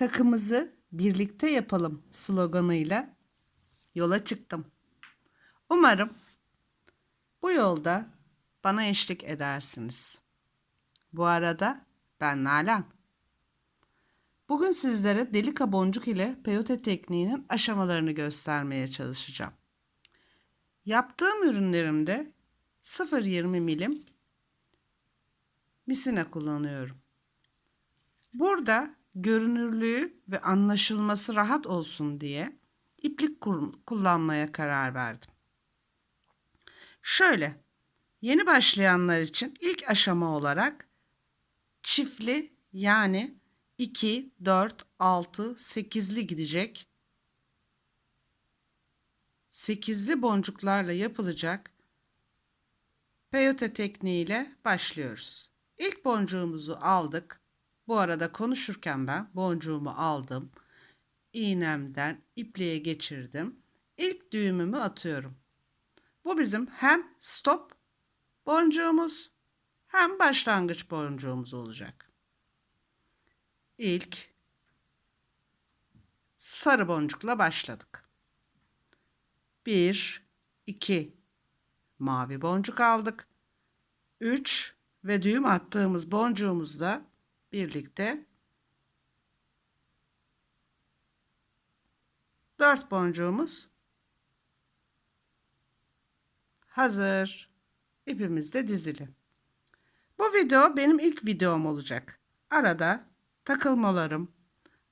takımızı birlikte yapalım sloganıyla yola çıktım. Umarım bu yolda bana eşlik edersiniz. Bu arada ben Nalan. Bugün sizlere delika boncuk ile peyote tekniğinin aşamalarını göstermeye çalışacağım. Yaptığım ürünlerimde 0.20 milim misine kullanıyorum. Burada görünürlüğü ve anlaşılması rahat olsun diye iplik kullanmaya karar verdim. Şöyle, yeni başlayanlar için ilk aşama olarak çiftli yani 2, 4, 6, 8'li gidecek 8'li boncuklarla yapılacak peyote tekniğiyle başlıyoruz. İlk boncuğumuzu aldık. Bu arada konuşurken ben boncuğumu aldım. İğnemden ipliğe geçirdim. İlk düğümümü atıyorum. Bu bizim hem stop boncuğumuz hem başlangıç boncuğumuz olacak. İlk sarı boncukla başladık. 1 2 mavi boncuk aldık. 3 ve düğüm attığımız boncuğumuzla birlikte 4 boncuğumuz hazır. İpimiz de dizili. Bu video benim ilk videom olacak. Arada takılmalarım,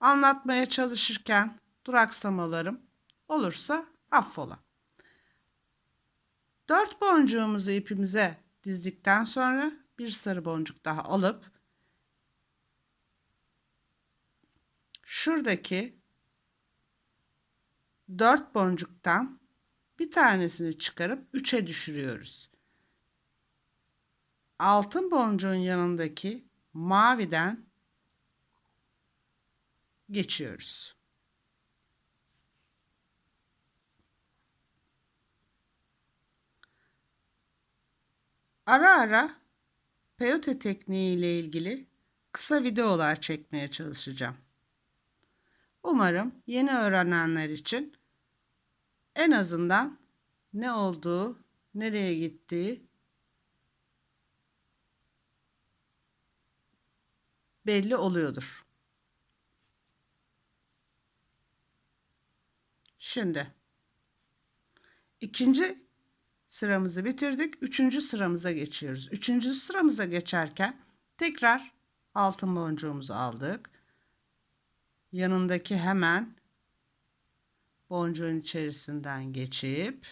anlatmaya çalışırken duraksamalarım olursa affola. Dört boncuğumuzu ipimize dizdikten sonra bir sarı boncuk daha alıp şuradaki dört boncuktan bir tanesini çıkarıp üçe düşürüyoruz. Altın boncuğun yanındaki maviden geçiyoruz. Ara ara peyote tekniği ile ilgili kısa videolar çekmeye çalışacağım. Umarım yeni öğrenenler için en azından ne olduğu, nereye gittiği belli oluyordur. Şimdi ikinci sıramızı bitirdik. Üçüncü sıramıza geçiyoruz. Üçüncü sıramıza geçerken tekrar altın boncuğumuzu aldık. Yanındaki hemen boncuğun içerisinden geçip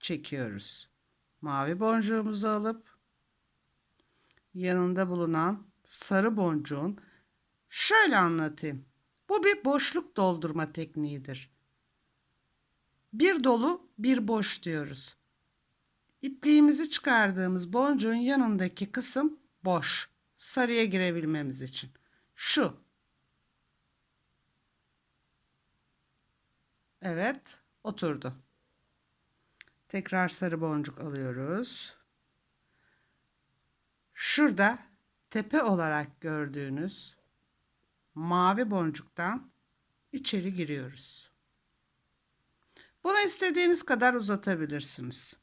çekiyoruz. Mavi boncuğumuzu alıp yanında bulunan sarı boncuğun şöyle anlatayım. Bu bir boşluk doldurma tekniğidir. Bir dolu, bir boş diyoruz. İpliğimizi çıkardığımız boncuğun yanındaki kısım boş. Sarıya girebilmemiz için. Şu. Evet, oturdu. Tekrar sarı boncuk alıyoruz. Şurada tepe olarak gördüğünüz mavi boncuktan içeri giriyoruz. Bunu istediğiniz kadar uzatabilirsiniz.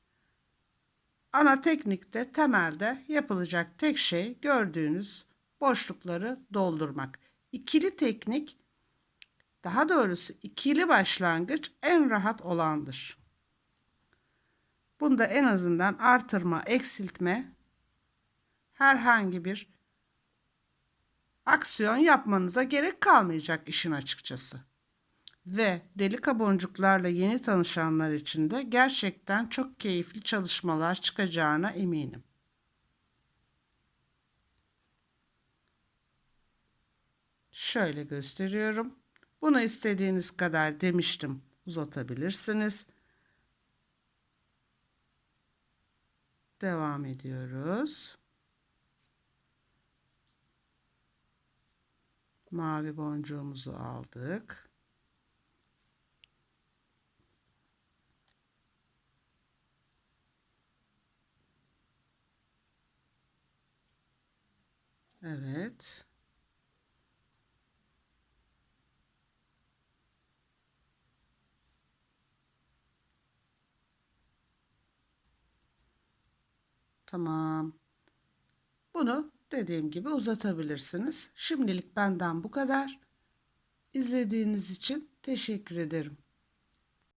Ana teknikte temelde yapılacak tek şey gördüğünüz boşlukları doldurmak. İkili teknik daha doğrusu ikili başlangıç en rahat olandır. Bunda en azından artırma, eksiltme herhangi bir aksiyon yapmanıza gerek kalmayacak işin açıkçası. Ve delika boncuklarla yeni tanışanlar için de gerçekten çok keyifli çalışmalar çıkacağına eminim. Şöyle gösteriyorum. Bunu istediğiniz kadar demiştim uzatabilirsiniz. Devam ediyoruz. Mavi boncuğumuzu aldık. Evet. Tamam. Bunu dediğim gibi uzatabilirsiniz. Şimdilik benden bu kadar. İzlediğiniz için teşekkür ederim.